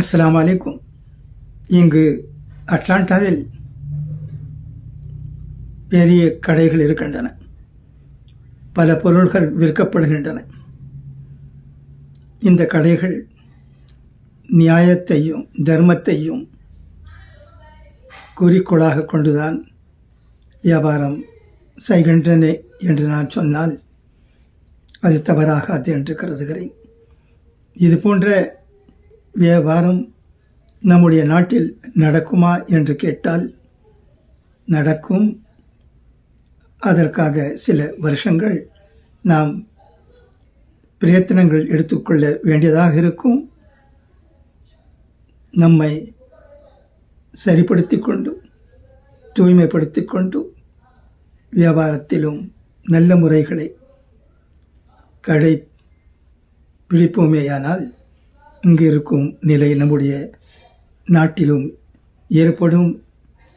அஸ்லாம் வலைக்கும் இங்கு அட்லாண்டாவில் பெரிய கடைகள் இருக்கின்றன. பல பொருள்கள் விற்கப்படுகின்றன. இந்த கடைகள் நியாயத்தையும் தர்மத்தையும் குறிக்கோளாக கொண்டுதான் வியாபாரம் செய்கின்றன என்று நான் சொன்னால் அது தவறாகாது என்று கருதுகிறேன். இது போன்ற வியாபாரம் நம்முடைய நாட்டில் நடக்குமா என்று கேட்டால் நடக்கும். அதற்காக சில வருஷங்கள் நாம் பிரயத்தனங்கள் எடுத்துக்கொள்ள வேண்டியதாக இருக்கும். நம்மை சரிப்படுத்தி கொண்டு தூய்மைப்படுத்தி கொண்டு வியாபாரத்திலும் நல்ல முறைகளை கடை பிடிப்போமேயானால் இங்கு இருக்கும் நிலை நம்முடைய நாட்டிலும் ஏற்படும்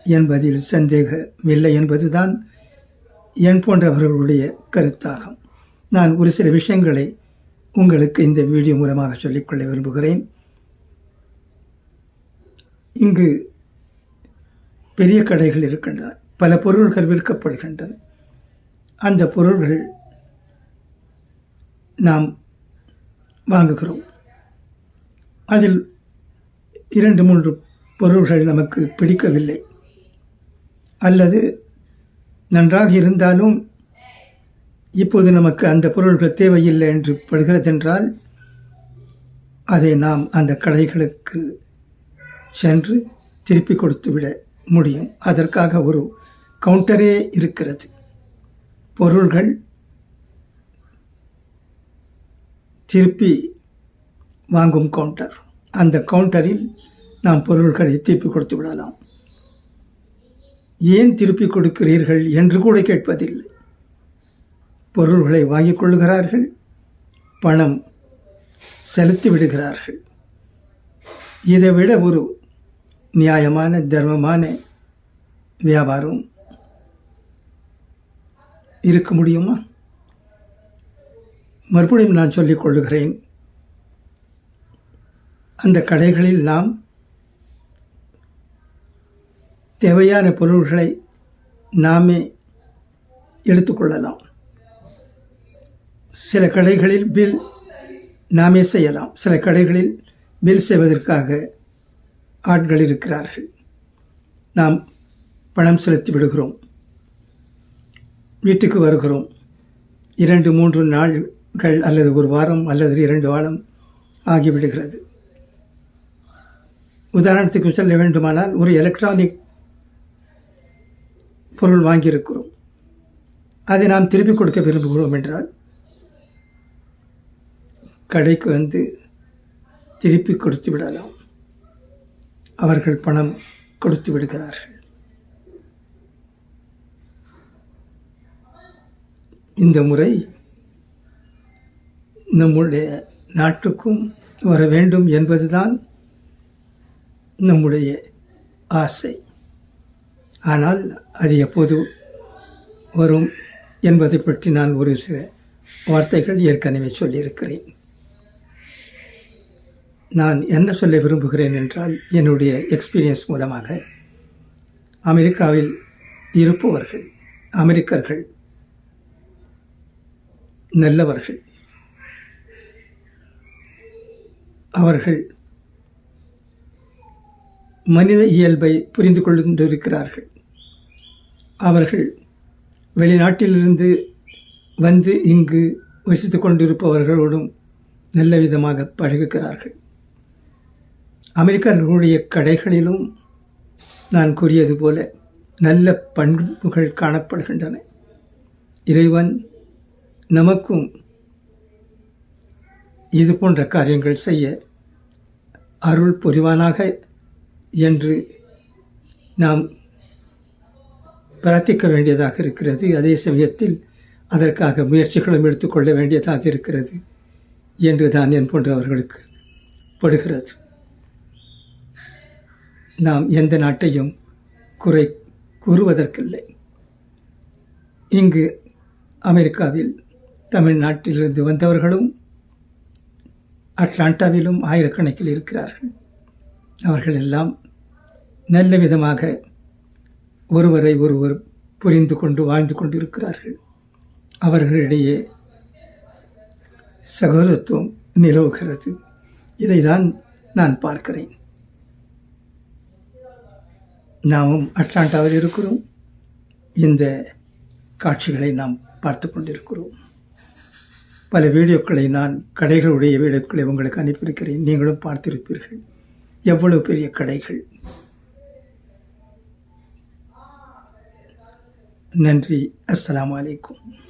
என்பதில் சந்தேகமில்லை என்பதுதான் என் போன்றவர்களுடைய கருத்தாகும். நான் ஒரு சில விஷயங்களை உங்களுக்கு இந்த வீடியோ மூலமாக சொல்லிக்கொள்ள விரும்புகிறேன். இங்கு பெரிய கடைகள் இருக்கின்றன பல பொருள்கள் விற்கப்படுகின்றன. அந்த பொருள்கள் நாம் வாங்குகிறோம். அதில் இரண்டு மூன்று பொருள்கள் நமக்கு பிடிக்கவில்லை. அல்லது நன்றாக இருந்தாலும் இப்போது நமக்கு அந்த பொருள்கள் தேவையில்லை என்று படுகிறதென்றால் அதை நாம் அந்த கடைகளுக்கு சென்று திருப்பி கொடுத்துவிட முடியும். அதற்காக ஒரு கவுண்டரே இருக்கிறது. பொருள்கள் திருப்பி வாங்கும் கவுண்டர் அந்த கவுண்டரில் நாம் பொருள்களை திருப்பி கொடுத்து விடலாம். ஏன் திருப்பி கொடுக்கிறீர்கள் என்று கூட கேட்பதில்லை. பொருள்களை வாங்கிக் கொள்கிறார்கள் பணம் செலுத்தி விடுகிறார்கள். இதை விட ஒரு நியாயமான தர்மமான வியாபாரம் இருக்க முடியுமா? மறுபடியும் நான் சொல்லிக் கொள்கிறேன் அந்த கடைகளில் நாம் தேவையான பொருள்களை நாமே எடுத்துக்கொள்ளலாம் சில கடைகளில் பில் நாமே செய்யலாம். சில கடைகளில் பில் செய்வதற்காக ஆட்கள் இருக்கிறார்கள். நாம் பணம் செலுத்தி விடுகிறோம். வீட்டுக்கு வருகிறோம். இரண்டு மூன்று நாள்கள் அல்லது ஒரு வாரம் அல்லது இரண்டு வாரம் ஆகிவிடுகிறது. உதாரணத்துக்கு சொல்ல வேண்டுமானால் ஒரு எலக்ட்ரானிக் பொருள் வாங்கியிருக்கிறோம். அதை நாம் திருப்பி கொடுக்க விரும்புகிறோம் என்றால் கடைக்கு வந்து திருப்பி கொடுத்து விடலாம். அவர்கள் பணம் கொடுத்து விடுகிறார்கள். இந்த முறை நம்முடைய நாட்டுக்கும் வர வேண்டும் என்பதுதான் நம்முடைய ஆசை. ஆனால் அது எப்போது வரும் என்பதை பற்றி நான் ஒரு சில வார்த்தைகள் ஏற்கனவே சொல்லியிருக்கிறேன். நான் என்ன சொல்ல விரும்புகிறேன் என்றால் என்னுடைய எக்ஸ்பீரியன்ஸ் மூலமாக அமெரிக்காவில் இருப்பவர்கள் அமெரிக்கர்கள் நல்லவர்கள் அவர்கள் மனித இயல்பை புரிந்து கொண்டிருக்கிறார்கள் அவர்கள் வெளிநாட்டிலிருந்து வந்து இங்கு வசித்து கொண்டிருப்பவர்களோடும் நல்ல விதமாக பழகுகிறார்கள். அமெரிக்கர்களுடைய கடைகளிலும் நான் கூறியது போல நல்ல பண்புகள் காணப்படுகின்றன. இறைவன் நமக்கும் இது போன்ற காரியங்கள் செய்ய அருள் புரிவானாக என்று நாம் பிரார்த்திக்க வேண்டியதாக இருக்கிறது. அதே சமயத்தில் அதற்காக முயற்சிகளும் எடுத்துக்கொள்ள வேண்டியதாக இருக்கிறது என்று தான் என் போன்றவர்களுக்கு படுகிறது. நாம் எந்த நாட்டையும் குறை கூறுவதற்கில்லை. இங்கு அமெரிக்காவில் தமிழ்நாட்டிலிருந்து வந்தவர்களும் அட்லாண்டாவிலும் ஆயிரக்கணக்கில் இருக்கிறார்கள். அவர்கள் எல்லாம் நல்ல விதமாக ஒருவரை ஒருவர் புரிந்து கொண்டு வாழ்ந்து கொண்டிருக்கிறார்கள். அவர்களிடையே சகோதரத்துவம் நிலவுகிறது. இதை தான் நான் பார்க்கிறேன். நாமும் அட்லாண்டாவில் இருக்கிறோம். இந்த காட்சிகளை நாம் பார்த்து கொண்டிருக்கிறோம். பல வீடியோக்களை நான் கடைகளுடைய வீடியோக்களை உங்களுக்கு அனுப்பியிருக்கிறேன். நீங்களும் பார்த்திருப்பீர்கள். எவ்வளவு பெரிய கடைகள்? நன்றி. அஸ்லாம் அலைக்கும்.